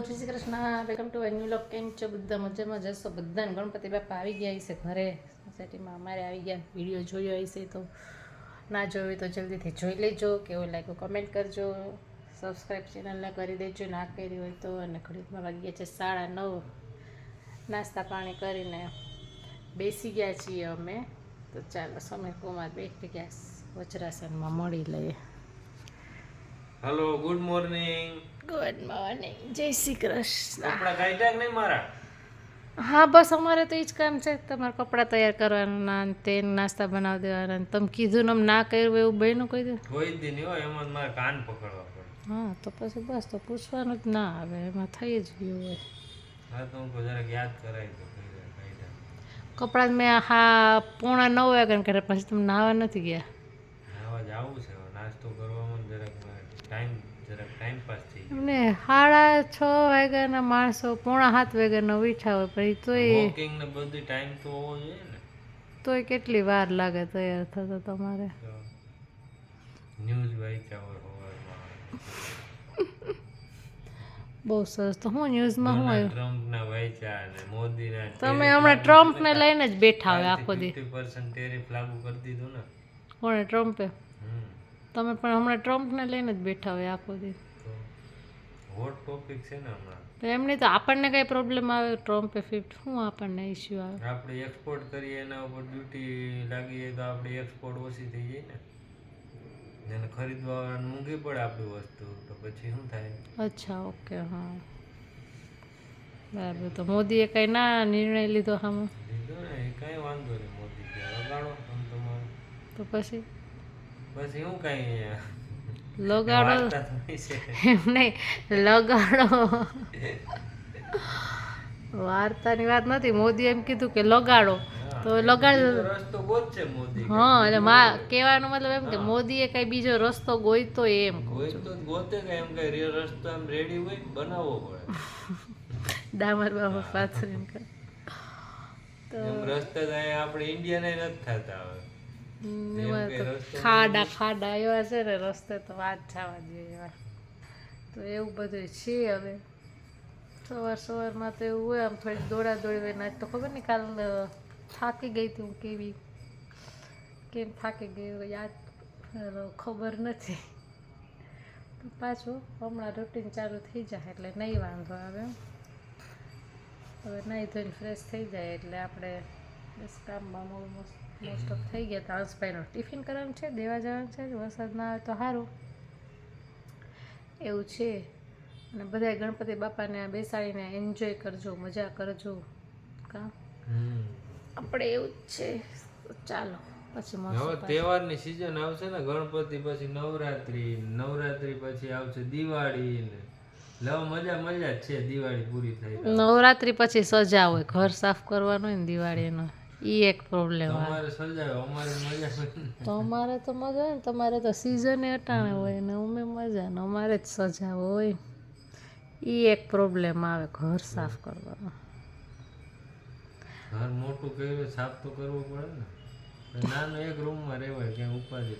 Jai Shri Krishna. Welcome to new લોક કેમ છો બધા મજામાં જશો બધાને ગણપતિ બાપા આવી ગયા હશે ઘરે. સોસાયટીમાં અમારે આવી ગયા. વીડિયો જોયો હશે તો ના જોયો તો જલ્દીથી જોઈ લેજો. કેવું લાગ્યું કમેન્ટ કરજો. સબસ્ક્રાઈબ ચેનલને કરી દેજો. ના કરી હોય તો અને ઘડીકમાં વાગી ગયા છે સાડા નવ. નાસ્તા પાણી કરીને બેસી ગયા છીએ અમે. તો ચાલો સમીર કુમાર બેઠી ગયા. વજ્રાસનમાં મળી લઈએ. Hello good morning good morning Jai Shri Krishna. કપડા કાઢ્યા નહીં મારા? હા બસ અમારે તો એ જ કામ છે. તમારે કપડાં તૈયાર કરવાના તે નાસ્તા બનાવી દેવાના તમે કીધું ને ના કર્યું એવું બહેનું કહી દે. કોઈ નહીં હોય એમાં મારે કાન પકડવા પડે. હા તો પછી બસ તો પૂછવાનું જ ના આવે એમાં થઈ જ ગયું હોય. હા તો હું જરાક યાદ કરાવી દો કાઢ્યા કાઢ્યા કપડાં મેં હા પોણા નવ વાગ્યા કરે પછી તમે નાહવા નથી ગયા. આવા જવું છે નાસ્તો કરવામાં એમને સાડા છ વાગ્યાના માણસો પોણા સાત વાગ્યાનો વીઠા હોય પછી તોય વોકિંગ ને બધી ટાઈમ તો હોવો જોઈએ ને. તોય કેટલી વાર લાગે તૈયાર થતો તમારે? ન્યૂઝ વાંચ્યા હોય બહુ સરસ. તો હું ન્યૂઝમાં શું આવ્યું? ટ્રમ્પ ના વાંચ્યા અને મોદીના તમે હમણાં ટ્રમ્પને લઈને જ બેઠા હોય આખો દી. પર્સન્ટ ટેરિફ લાગુ કરી દીધું ને. કોણે? ટ્રમ્પે? તમે પણ હમણાં ટ્રમ્પને લઈને જ બેઠા હોય આખો દી હોટ ટોપિક છે ને હમણાં. તો એમની તો આપણને કઈ પ્રોબ્લેમ આવે? ટ્રમ્પે ફિફ્ટ શું આપણને ઇસ્યુ આવે? આપણે એક્સપોર્ટ કરીએ એના ઉપર ડ્યુટી લાગી જાય તો આપણી એક્સપોર્ટ ઓછી થઈ જાય ને. એને ખરીદવા મૂંઘી પડે આપણી વસ્તુ તો પછી શું થાય? અચ્છા ઓકે હા. બરાબર તો મોદીએ કઈ ના નિર્ણય લીધો હામાં? લીધો ને કાંઈ વાંધો નહીં મોદી તો પછી? પછી એવું કઈ લગાડો. વાર્તા થોડી છે. એમ નહીં લગાડો. વાર્તાની વાત નથી મોદી એમ કીધું કે લગાડો. તો લગાડ રસ્તો હા એટલે મા કહેવાનો મતલબ એમ કે મોદીએ કઈ બીજો રસ્તો ગોઈતો એમ ગોતે કે એમ કે રિયલ રસ્તો એમ રેડી હોય બનાવવો પડે. ડામર બાબા પાછળ એમ કે તો અહીંયા આપણે ઇન્ડિયાને નથી થતા હવે. ખાડા ખાડા એવા છે ને રસ્તે તો વાત જવા જોઈએ એવા. તો એવું બધું છે હવે. સવાર સવારમાં તો એવું હોય આમ થોડી દોડા દોડી હોય આજ તો ખબર નહીં કાલ થાકી ગઈ હતી હું કેવી. કેમ થાકી ગઈ યાદ? ખબર નથી. તો પાછું હમણાં રૂટીન ચાલુ થઈ જાય એટલે નહીં વાંધો આવે હવે નાહી ધોઈને ફ્રેશ થઈ જાય એટલે આપણે બસ કામમાં ઓલમોસ્ટ મોસ્ટ ઓફ થઈ ગયા તો હંસભાઈનો ટિફિન કરવાનું છે દેવા જવાનું છે વરસાદ ના આવે તો સારું એવું છે. અને બધાય ગણપતિ બાપાને બેસાડીને એન્જોય કરજો મજા કરજો. કા? આપણે એવું જ છે. ચાલો પછી હવે તહેવારની સિઝન આવશે ને ગણપતિ પછી નવરાત્રી નવરાત્રી પછી આવશે દિવાળી ને. લવ મજા મજા જ છે દિવાળી પૂરી થઈ નવરાત્રી પછી સજા હોય ઘર સાફ કરવાનું હોય ને દિવાળીનો. એ એક પ્રોબ્લેમ. તો અમારે તો મજા હોય ને તમારે તો સિઝને અટાણે હોય ને અમે મજા ને અમારે જ સજા હોય. એ એક પ્રોબ્લેમ આવે ઘર સાફ કરવાનો. ઘર મોટું કર્યું સાફ તો કરવું પડે ને. નાનો એક રૂમમાં રહેવાય ક્યાં ઉપાધિ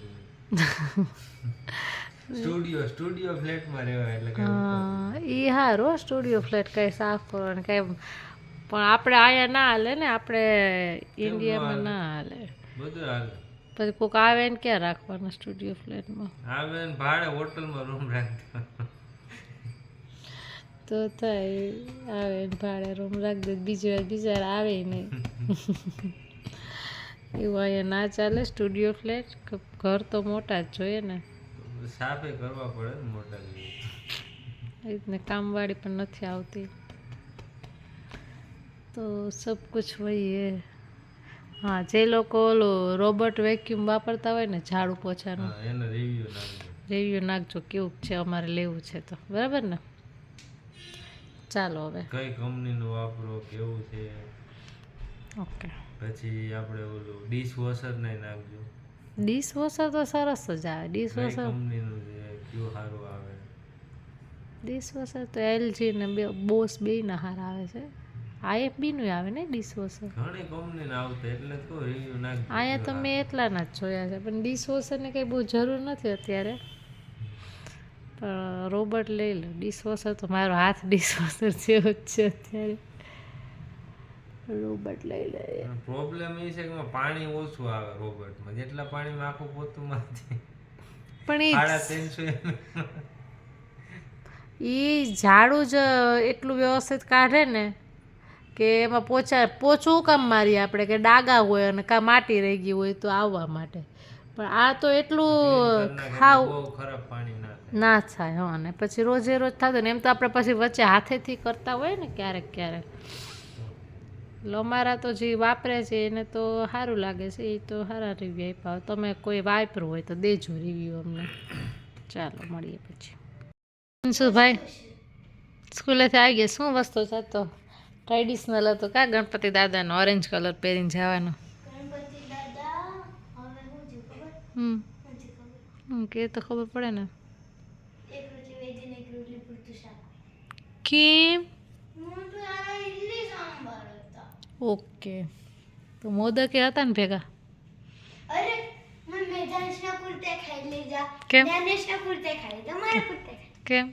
સ્ટુડિયો સ્ટુડિયો ફ્લેટમાં રહેવાય એટલે હા એ હારો સ્ટુડિયો ફ્લેટ કાંઈ સાફ કરવાનું કાંઈ પણ આપણે અહીંયા ના હાલે ને આપણે ઇન્ડિયામાં ના હાલે? બધું હાલે. પછી કોઈક આવે ને ક્યાં રાખવાના સ્ટુડિયો ફ્લેટમાં આવે ને ભાડે હોટલમાં રૂમ રાખતો. તો થાય આવે ને ભાડે રૂમ રાખી દે બીજી વાર બીજા વાર આવે નહીં. એવું અહીંયા ના ચાલે સ્ટુડિયો ફ્લેટ ઘર તો મોટા જ જોઈએ ને. સાફે કરવા પડે ને મોટા. જેવી એ રીતને કામવાળી પણ નથી આવતી. તો સબ કુછ વહી હે. હા જે લોકો ઓલું રોબોટ વેક્યુમ વાપરતા હોય ને ઝાડુ પોછાનું. રિવ્યુ નાખજો. કેવું છે અમારે લેવું છે તો. બરાબર ને? ચાલો હવે. કઈ કંપનીનું વાપરો કેવું છે? ઓકે. પછી આપણે ઓલું ડીશ વોશર ને નાખજો. ડીશ વોશર તો સરસ જ આવે. ડીશ વોશર કંપનીનું છે? કયું સારું આવે? ડીશ વોશર તો એલજી ને બોસ બેયના હાર આવે છે. આઈએફબીનું આવે ને ડિશવોશર ઘણી કંપનીના આવતા એટલે તો રિવ્યુ નાખજો અહીંયા તો મેં એટલાના જ જોયા છે પણ ડિશ વોશરની કંઈ બહુ જરૂર નથી અત્યારે. પણ રોબોટ લઈ લો ડિશવોશર તો મારો હાથ ડિશવોશર જેવો જ છે અત્યારે. રોબોટ લઈ લે. પ્રોબ્લેમ એ છે કે પાણી ઓછું આવે રોબોટમાં જેટલા પાણીમાં આખું પોતું માંથી. પણ એ ઝાડું જ એટલું વ્યવસ્થિત કાઢે ને કે એમાં પોચા પોચું કામ મારીએ આપણે કે ડાગા હોય અને કાં માટી રહી ગઈ હોય તો આવવા માટે. પણ આ તો એટલું ખાવ ખરાબ પાણી ના થાય. હા અને પછી રોજે રોજ થતું ને એમ તો આપણે પછી વચ્ચે હાથેથી કરતા હોય ને ક્યારેક ક્યારેક. અમારા તો જે વાપરે છે એને તો સારું લાગે છે એ તો સારા રિવ્યુ આપ્યા તમે કોઈ વાપરું હોય તો દેજો રિવ્યુ અમને. ચાલો મળીએ પછી. શું ભાઈ? સ્કૂલેથી આવી ગયા? શું વસ્તુ છે તો? ટ્રેડિશનલ હતો. કા ગણપતિ દાદાનો? ઓરેન્જ કલર પહેરીને જવાનો. હમ કે તો ખબર પડે ને. કેમ? ઓકે. તો મોદકે હતા ને ભેગા? કેમ? કેમ? કેમ?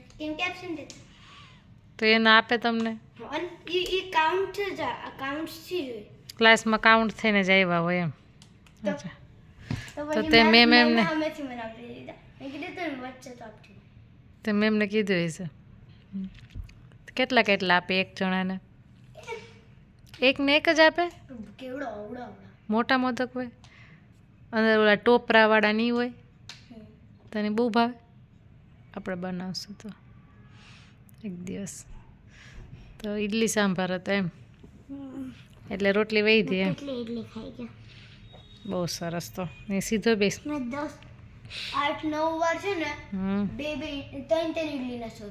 તો એને આપે તમને. અને એ એ કાઉન્ટ જ કાઉન્ટ જ હોય. ક્લાસમાં કાઉન્ટ થઈને જ આવ્યા હોય એમ. તો- તો મેમ એમને- તો મેમને કીધું હશે. કેટલા કેટલા આપે એક જણાને? એક ને એક જ આપે? મોટા મોદક હોય? અંદર ઓલા ટોપરાવાળા નહીં હોય. તને બહુ ભાવે? આપણે બનાવશું તો. એક દિવસ. તો ઈડલી સાંભાર હતો એમ. એટલે રોટલી વહી હતી એમ. ઇડલી બહુ સરસ તો. ને સીધો બેસ. દસ આઠ નવ વાર છે ને બે બે ત્રણ ત્રણ ઇડલીના સો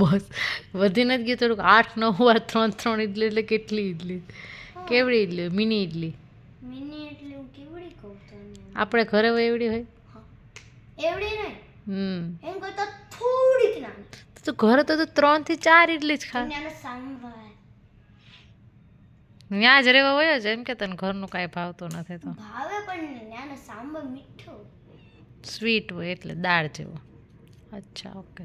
બસ. વધી નથી ગયું થોડુંક. આઠ નવ વાર ત્રણ ત્રણ ઇડલી એટલે કેટલી ઇડલી કેવડી ઇડલી મિની ઇડલી મિની એટલે કેવડી કહું આપણે ઘરે હોય એવડી હોય? એવડી નહીં. હમ. એમ કરતા થોડીક નાની. તો ઘરે તો ત્રણ ત્રણથી ચાર ઇડલી જ ખા. ત્યાં જ રહેવા હોય જ એમ કે તને ઘરનું કાંઈ ભાવતું નથી તો. ભાવે પણ સાંભાર મીઠો. સ્વીટ હોય એટલે દાળ જેવો. અચ્છા ઓકે.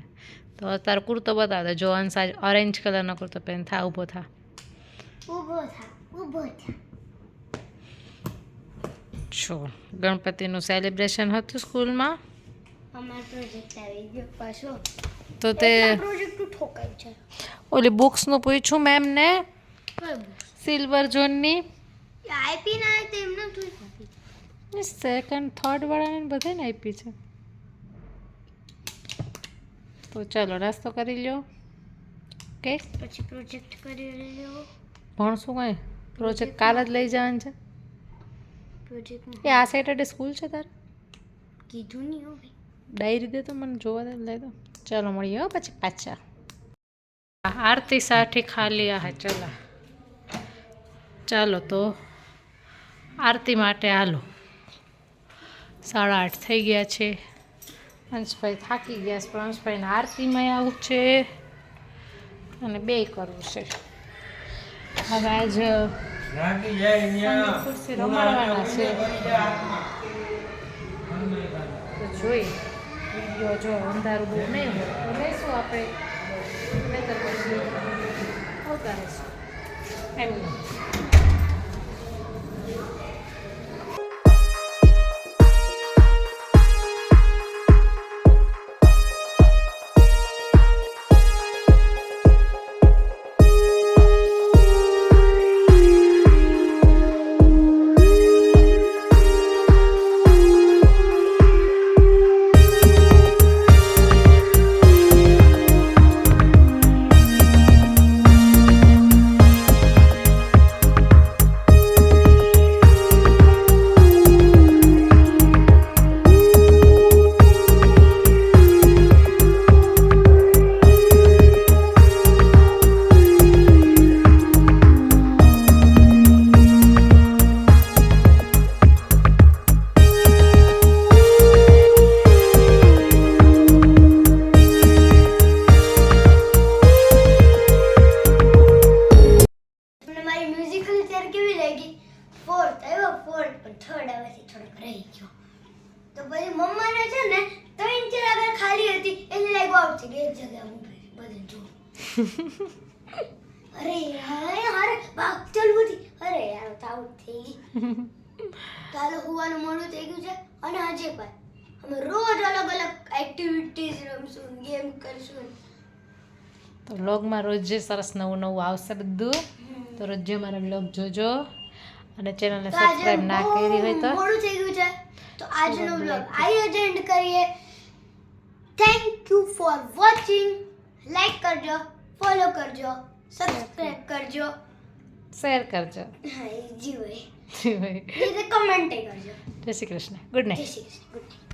તો તારો કુર્તો બતાવ દે જો અંશ આજ ઓરેન્જ કલરનો કુર્તો પહેન થા ઊભો થા. ઊભો થા ઊભો થા. છો ગણપતિનું સેલિબ્રેશન હતું સ્કૂલમાં. અમાર પ્રોજેક્ટ આવી ગયો પાછો. તો તે ઓલી બુક્સનું પૂછ્યું મેમ ને સિલ્વર ઝોનની આઈપી ના તેમને સેકન્ડ થર્ડ વાળાને બધાને આપી છે. તો ચાલો નાસ્તો કરી લ્યો. ઓકે? પછી પ્રોજેક્ટ કરી લ્યો ભણશું કઈ? પ્રોજેક્ટ કાલ જ લઈ જવાનું છે? પ્રોજેક્ટ એ આ સેટરડે સ્કૂલ છે તારે? કીધું નહીં ડાયરી દે તો મને જોવા દે લઈ દો. ચાલો મળીએ હો પછી પાછા. આરતી સાઠી ખાલી આ ચલા. ચાલો તો આરતી માટે હાલો. સાડા આઠ થઈ ગયા છે. અંશભાઈ થાકી ગયા છે પણ અંશભાઈને આરતીમાં આવું છે અને બે કરવું છે. હવે આજ. ખુરશી રમાડવાના છે. જોઈ વીડિયો જો અંધારું બહુ નહીં હોય તો લઈશું આપણે. નહીંતર પછી ઉતારીશું એમનું તમને અરે યાર ભાગ ચાલુ હતી અરે યાર આઉટ થઈ ગઈ કાલે હોવાનું મોડું થઈ ગયું છે. અને આજે પણ. અમે રોજ અલગ અલગ એક્ટિવિટીઝ રમશું ગેમ કરશું. તો વ્લોગમાં રોજે સરસ નવું નવું આવશે બધું. તો રોજે મારા વ્લોગ જોજો. અને ચેનલને સબસ્ક્રાઇબ ના કરી હોય તો. મોડું થઈ ગયું છે. તો આજનો બ્લોગ આઈ જ એન્ડ કરીએ. Thank you for watching like કરજો. ફોલો કરજો સબસ્ક્રાઇબ કરજો. શેર કરજો. હા જીવે. જીવે. કમેન્ટ કરજો. શ્રી કૃષ્ણ. ગુડ નાઇટ જય શ્રી કૃષ્ણ. Good night